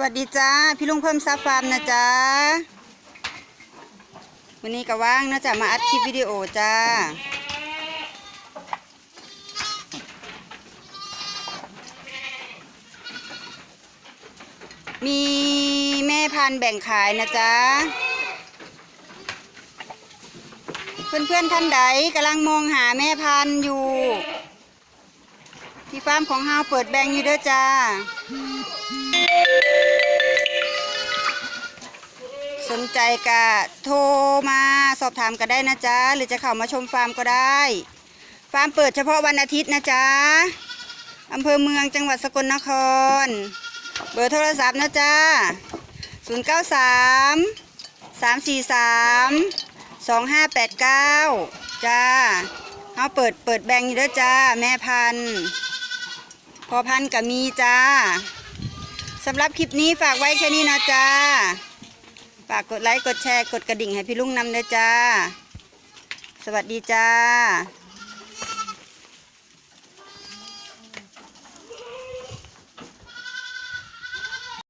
วัสดีจ้า พี่ลุงเพิ่มซับฟาร์มนะจ๊ะวันนี้ก็ว่างนะจ๊ะมาอัดคลิปวิดีโอจ้ามีแม่พันธุ์แบ่งขายนะจ๊ะ เพื่อนๆท่านใดกำลังมองหาแม่พันธุ์อยู่ ที่ฟาร์มของเฮาเปิดแบ่งอยู่เด้อจ้า สนใจก็โทรมาสอบถามก็ได้นะจ๊ะ หรือจะเข้ามาชมฟาร์มก็ได้ ฟาร์มเปิดเฉพาะวันอาทิตย์นะจ๊ะอำเภอเมืองจังหวัดสกลนคร เบอร์โทรศัพท์นะจ๊ะ 093 343 2589 จ้าเขาเปิดเปิดแบงค์อยู่เด้อจ้า แม่พันธุ์พอพันธุ์ก็มีจ้าสำหรับคลิปนี้ฝากไว้แค่นี้นะจ้า ฝากกดไลค์ กดแชร์ กดกระดิ่งให้พี่ลุงนำด้วยจ้า สวัสดีจ้า